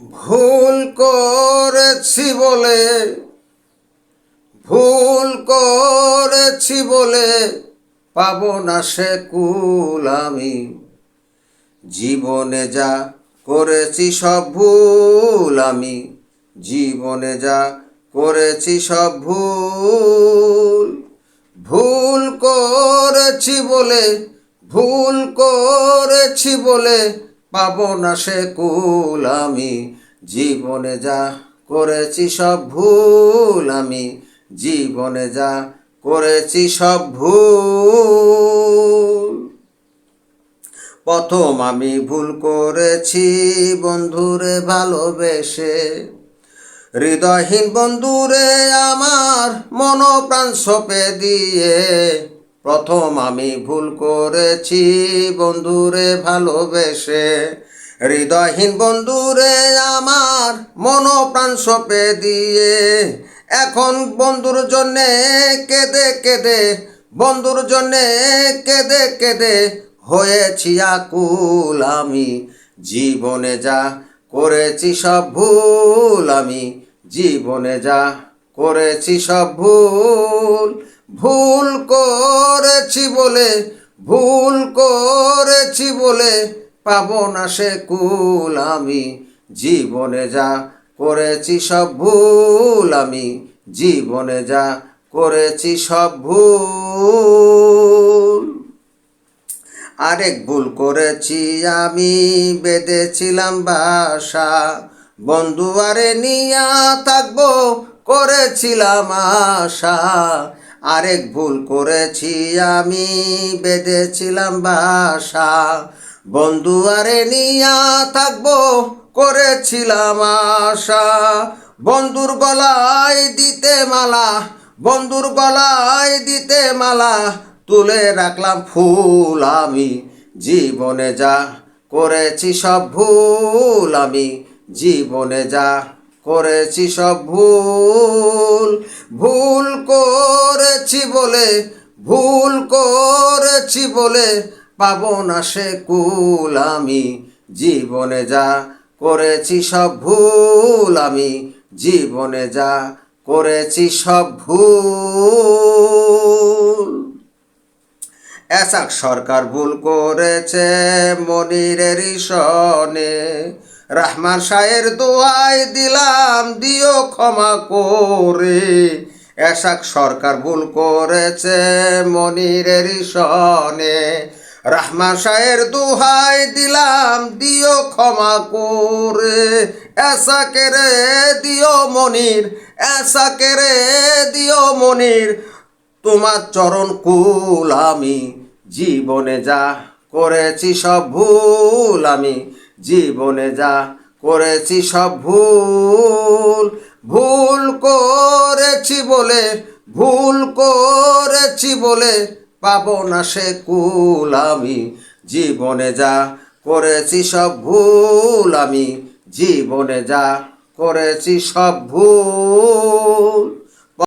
ভুল করেছি বলে, ভুল করেছি বলে পাব না সে কুল আমি। জীবনে যা করেছি সব ভুল আমি। জীবনে যা করেছি সব ভুল ভুল করেছি বলে, ভুল করেছি বলে পাবো না সে কুল আমি। জীবনে যা করেছি সব ভুল আমি। জীবনে যা করেছি সব ভুল। প্রথম আমি ভুল করেছি বন্ধুরে ভালোবেসে। হৃদয়হীন বন্ধুরে আমার মনোপ্রাণ সপে দিয়ে। প্রথম আমি ভুল করেছি, বন্ধুরে ভালোবেসে। হৃদয়হীন বন্ধুরে আমার মনোপ্রাণ সপে দিয়ে। এখন বন্ধুর জন্যে কেঁদে কেঁদে, বন্ধুর জন্যে কেঁদে কেঁদে হয়েছি আকুল আমি। জীবনে যা করেছি সব ভুল আমি, জীবনে যা করেছি সব ভুল ভুল করেছি বলে, ভুল করেছি বলে পাবো না সে কুল আমি। জীবনে যা করেছি সব ভুল আমি। জীবনে যা করেছি সব ভুল। আরেক ভুল করেছি আমি, বেঁধেছিলাম বাসা। বন্ধু আরে নিয়া থাকব, করেছিলাম আশা। আরেক ভুল করেছি আমি, বেঁধেছিলাম বাসা। বন্ধু আরে নিয়া থাকব, করেছিলাম আশা। বন্ধুর গলায় দিতে মালা, বন্ধুর গলায় দিতে মালা, তুলে রাখলাম ফুল আমি। জীবনে যা করেছি সব ভুল আমি। জীবনে যা করেছি সব ভুল ভুল করেছি বলে, ভুল করেছি বলে, পাব না সে কুল আমি। জীবনে যা করেছি সব ভুল আমি। জীবনে যা করেছি সব ভুল। এসাক সরকার ভুল করেছে মনিরের সনে রহমান শাহের দোয়াই দিলাম, দিও ক্ষমা করে। এসাক সরকার ভুল করেছে মনিরের সনে রাহমা শাহের দোহাই দিলাম, দিও ক্ষমা করে। এসাকে রে দিও মনির এসাকে রে দিও মনির। তোমার চরণ কুল আমি, জীবনে যা করেছি সব ভুল আমি, জীবনে যা করেছি সব ভুল। ভুল করেছি বলে, ভুল করেছি বলে পাব না সে কুল আমি। জীবনে যা করেছি সব ভুল আমি। জীবনে যা করেছি সব ভুল।